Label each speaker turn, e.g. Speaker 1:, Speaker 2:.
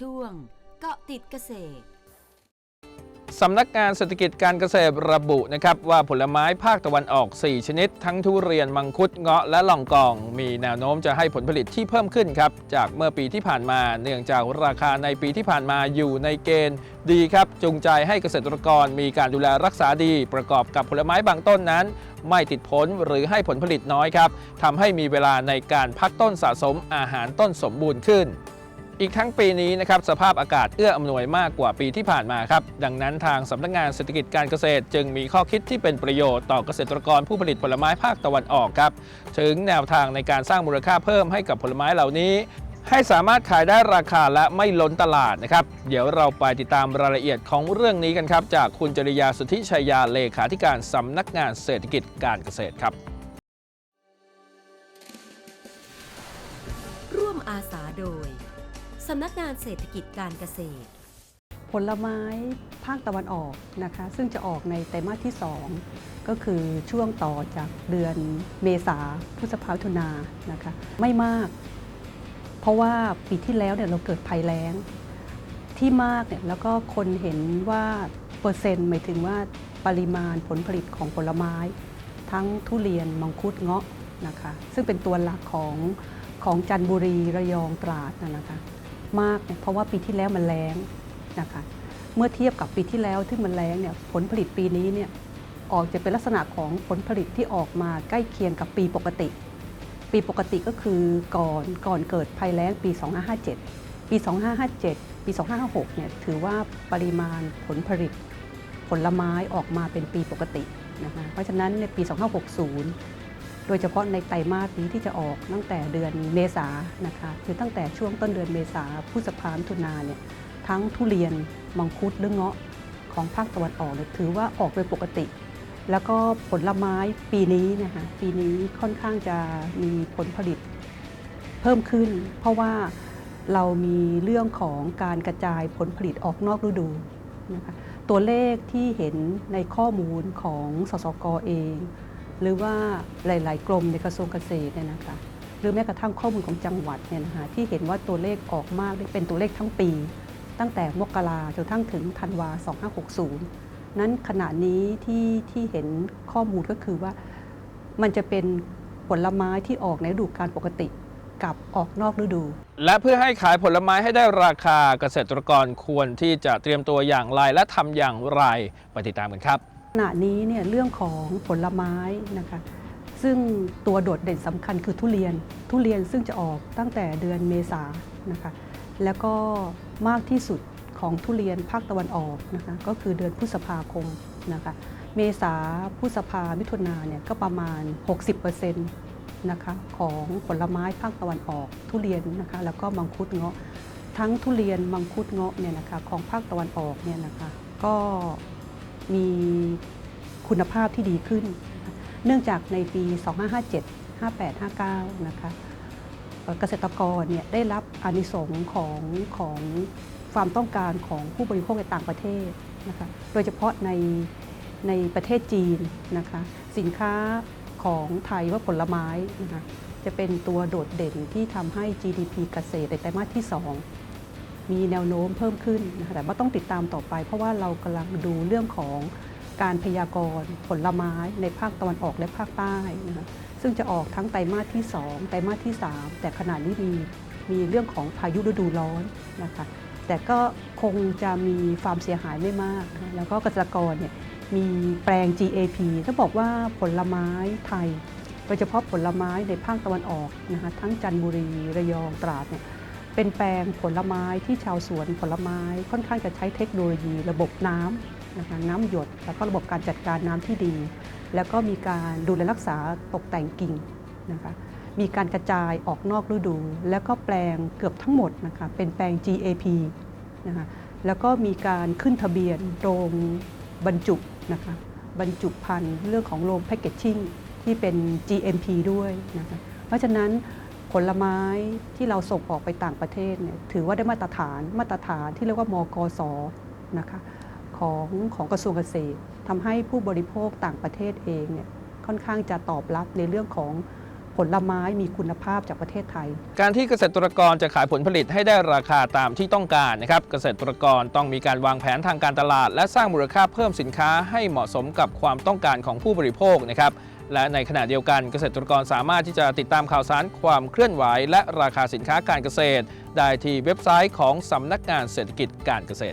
Speaker 1: ช่วง เกาะติดเกษตร
Speaker 2: สำนักงานเศรษฐกิจการเกษตรระบุนะครับว่าผลไม้ภาคตะวันออก 4 ชนิด ทั้งทุเรียนมังคุดเงาะและลองกอง มีแนวโน้มจะให้ผลผลิตที่เพิ่มขึ้นครับจากเมื่อปีที่ผ่านมา เนื่องจากราคาในปีที่ผ่านมาอยู่ในเกณฑ์ ดีครับจูงใจให้เกษตรกรมีการดูแลรักษาดี ประกอบกับผลไม้บางต้นนั้น ไม่ติดผลหรือให้ผลผลิตน้อยครับทำให้มีเวลาในการพักต้นสะสมอาหารต้นสมบูรณ์ขึ้น อีกทั้งปีนี้นะครับสภาพอากาศเอื้ออำนวยมากกว่าปีที่ผ่านมาครับดังนั้นทางสำนักงานเศรษฐกิจการเกษตร จึงมีข้อคิดที่เป็นประโยชน์ต่อเกษตรกรผู้ผลิตผลไม้ภาคตะวันออกครับถึงแนวทางในการสร้างมูลค่าเพิ่มให้กับผลไม้เหล่านี้ ให้สามารถขายได้ราคาและไม่ล้นตลาดนะครับเดี๋ยวเราไปติดตามรายละเอียดของเรื่องนี้กันครับ จากคุณจริยาสุทธิชัยยาเลขาธิการสำนักงานเศรษฐกิจการเกษตรครับ
Speaker 1: ร่วมอาสาโดย สำนักงานเศรษฐกิจการเกษตร
Speaker 3: ผลไม้ภาคตะวันออกนะคะ ซึ่งจะออกในไตรมาสที่ 2 ก็คือช่วงต่อจากเดือนเมษาพฤษภามิถุนานะคะ ไม่มาก เพราะว่าปีที่แล้วเนี่ยเราเกิดภัยแล้ง ที่มากเนี่ยแล้วก็คนเห็นว่าเปอร์เซ็นต์หมายถึงว่าปริมาณผลผลิตของผลไม้ ทั้งทุเรียนมังคุดเงาะนะคะ ซึ่งเป็นตัวหลักของของจันทบุรีระยองตราดนะคะ มากเนี่ยเพราะว่าปีที่แล้วมันแล้งนะคะเมื่อเทียบกับปีที่แล้วที่มันแล้งเนี่ยผลผลิตปีนี้เนี่ยออกจะเป็นลักษณะของผลผลิตที่ออกมาใกล้เคียงกับปีปกติ ปีปกติก็คือก่อนก่อนเกิดภัยแล้งปี 2557 ปี 2557 ปี 2556 เนี่ยถือว่าปริมาณผลผลิตผลไม้ออกมาเป็นปีปกตินะคะเพราะฉะนั้นในปี 2560 โดยเฉพาะในไตรมาสนี้ที่จะออกตั้งแต่เดือนเมษานะคะคือตั้งแต่ช่วงต้นเดือนเมษาพฤษภามิถุนาเนี่ยทั้งทุเรียนมังคุดหรือเงาะของภาคตะวันออกเนี่ยถือว่าออกโดยปกติ แล้วก็ผลไม้ปีนี้นะคะปีนี้ค่อนข้างจะมีผลผลิตเพิ่มขึ้น เพราะว่าเรามีเรื่องของการกระจายผลผลิตออกนอกฤดูนะคะตัวเลขที่เห็นในข้อมูลของสสกเอง หรือว่าหลาย ๆ กรมในกระทรวงเกษตรเนี่ยนะคะหรือแม้กระทั่งข้อมูลของจังหวัดเนี่ยนะคะที่เห็นว่าตัวเลขออกมากเป็นตัวเลขทั้งปี ตั้งแต่มกราจนทั้งถึงธันวา 2560 นั้นขณะนี้ที่ที่เห็นข้อมูลก็คือว่ามันจะเป็นผลไม้ที่ออกในฤดูกาลปกติกับออกนอกฤดู
Speaker 2: และเพื่อให้ขายผลไม้ให้ได้ราคาเกษตรกรควรที่จะเตรียมตัวอย่างไรและทำอย่างไรไปติดตามกันครับ
Speaker 3: ขณะนี้เนี่ยเรื่องของผลไม้นะคะซึ่งตัวโดดเด่นสำคัญคือทุเรียน ทุเรียนซึ่งจะออกตั้งแต่เดือนเมษานะคะแล้วก็มากที่สุดของทุเรียนภาคตะวันออกนะคะก็คือเดือนพฤษภาคมนะคะเมษาพฤษภามิถุนาเนี่ยก็ประมาณ 60%นะคะของผลไม้ภาคตะวันออกทุเรียนนะคะแล้วก็มังคุดเงาะ ทั้งทุเรียนมังคุดเงาะเนี่ยนะคะของภาคตะวันออกเนี่ยนะคะก็ มีคุณภาพที่ดีขึ้น เนื่องจากในปี 2557 58 59 นะคะเกษตรกรเนี่ยได้รับอานิสงส์ของของความต้องการของผู้บริโภคในต่างประเทศนะคะ โดยเฉพาะในในประเทศจีนนะคะ สินค้าของไทยว่าผลไม้นะคะจะเป็นตัวโดดเด่นที่ทำให้ GDP เกษตรในไตรมาสที่ 2 มีแนวโน้มเพิ่มขึ้นนะคะแต่ว่าต้องติดตามต่อไป เพราะว่าเรากำลังดูเรื่องของการพยากรณ์ผลไม้ในภาคตะวันออกและภาคใต้นะคะซึ่งจะออกทั้งไตรมาสที่ 2 ไตรมาสที่ 3 แต่ขณะนี้มีมีเรื่องของพายุฤดูร้อนนะคะแต่ก็คงจะมีความเสียหายไม่มากะะแล้วก็เกษตรกรเนี่ยมีแปลง GAP ถ้าบอกว่าผลไม้ไทยโดยเฉพาะผลไม้ในภาคตะวันออกนะคะทั้งจันทบุรีระยองตราดเนี่ย เป็นแปลงผลไม้ที่ชาวสวนผลไม้ค่อนข้างจะใช้เทคโนโลยีระบบน้ำนะคะน้ำหยด แล้วก็ระบบการจัดการน้ำที่ดี แล้วก็มีการดูแลรักษาตกแต่งกิ่งนะคะมีการกระจายออกนอกฤดู แล้วก็แปลงเกือบทั้งหมดนะคะเป็นแปลง GAP นะคะแล้วก็มีการขึ้นทะเบียนโรงบรรจุนะคะบรรจุภัณฑ์เรื่องของโรงแพคเกจจิ้งที่เป็น GMP ด้วยนะคะเพราะฉะนั้น ผลไม้ที่เราส่งออกไปต่างประเทศเนี่ยถือว่าได้มาตรฐานมาตรฐานที่เรียกว่ามกสนะคะของของกระทรวงเกษตรทำให้ผู้บริโภคต่างประเทศเองเนี่ยค่อนข้างจะตอบรับในเรื่องของผลไม้มีคุณภาพจากประเทศไทย
Speaker 2: การที่เกษตรกรจะขายผลผลิตให้ได้ราคาตามที่ต้องการนะครับ เกษตรกรต้องมีการวางแผนทางการตลาด และสร้างมูลค่าเพิ่มสินค้าให้เหมาะสมกับความต้องการของผู้บริโภคนะครับ และในขณะเดียวกันเกษตรกรสามารถที่จะติดตามข่าวสารความเคลื่อนไหว และราคาสินค้าการเกษตร ได้ที่เว็บไซต์ของสำนักงานเศรษฐกิจการเกษตร